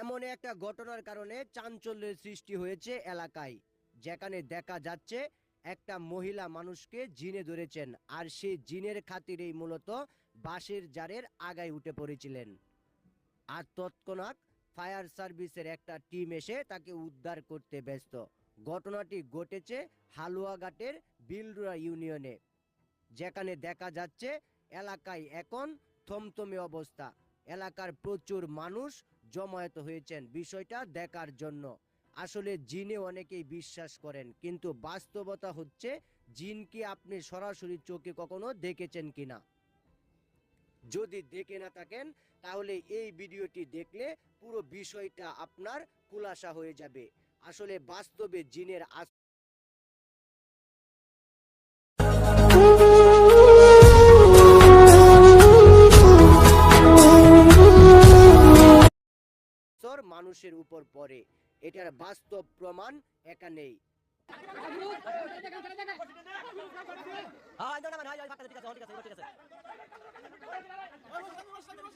এমন একটা ঘটনার কারণে চাঞ্চল্যের সৃষ্টি হয়েছে এলাকায়। যেখানে দেখা যাচ্ছে, একটা মহিলা মানুষকে জিনে ধরেছেন আর সেই জিনের খাতিরেই মূলত বাঁশের জারের আগায় উঠে পড়েছিলেন। আর তৎক্ষণাৎ ফায়ার সার্ভিসের একটা টিম এসে তাকে উদ্ধার করতে ব্যস্ত। ঘটনাটি ঘটেছে হালুয়াঘাটের বিলরুয়া ইউনিয়নে, যেখানে দেখা যাচ্ছে, এলাকায় এখন থমথমে অবস্থা। এলাকার প্রচুর মানুষ জমায়েত হয়েছেন বিষয়টা দেখার জন্য। আসলে জিনে অনেকেই বিশ্বাস করেন, কিন্তু বাস্তবতা হচ্ছে জিনকে আপনি সরাসরি চোখে কখনো দেখেছেন কিনা। যদি দেখে না থাকেন, তাহলে এই ভিডিওটি দেখলে পুরো বিষয়টা আপনার খুলাসা হয়ে যাবে। আসলে বাস্তবে জিনের মানুষের উপর পড়ে। এটার বাস্তব প্রমাণ এখানেই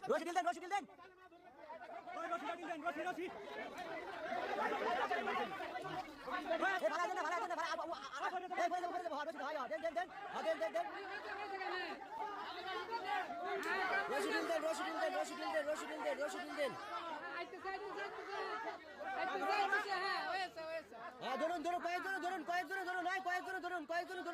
রশিদুল দেন রশিদুল দেন। রশিদুল দেন রশিদুল দেন রশিদুল দেন হ্যাঁ ধরুন ধরুন কয়েক ধরুন হ্যাঁ কয়েক ধরুন ধরুন কয়েক ধরুন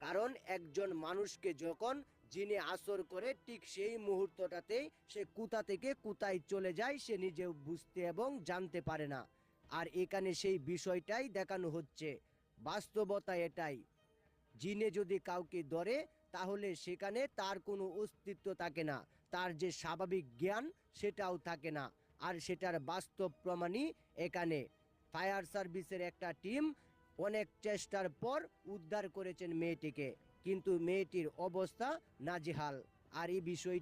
কারণ একজন মানুষকে যখন যিনি আসর করে ঠিক সেই মুহূর্তটাতেই সে কোথা থেকে কোথায় চলে যায়, সে নিজেও বুঝতে এবং জানতে পারে না। আর এখানে সেই বিষয়টাই দেখানো হচ্ছে। বাস্তবতা এটাই। জিনে যদি কাউকে ধরে, তাহলে সেখানে তার কোনো অস্তিত্ব থাকে না। তার যে স্বাভাবিক জ্ঞান, সেটাও থাকে না। আর সেটার বাস্তব প্রমাণই এখানে। ফায়ার সার্ভিসের একটা টিম অনেক চেষ্টার পর উদ্ধার করেছেন মেয়েটিকে। কিন্তু মেয়েটির অবস্থা নাজিহাল। আর এই বিষয়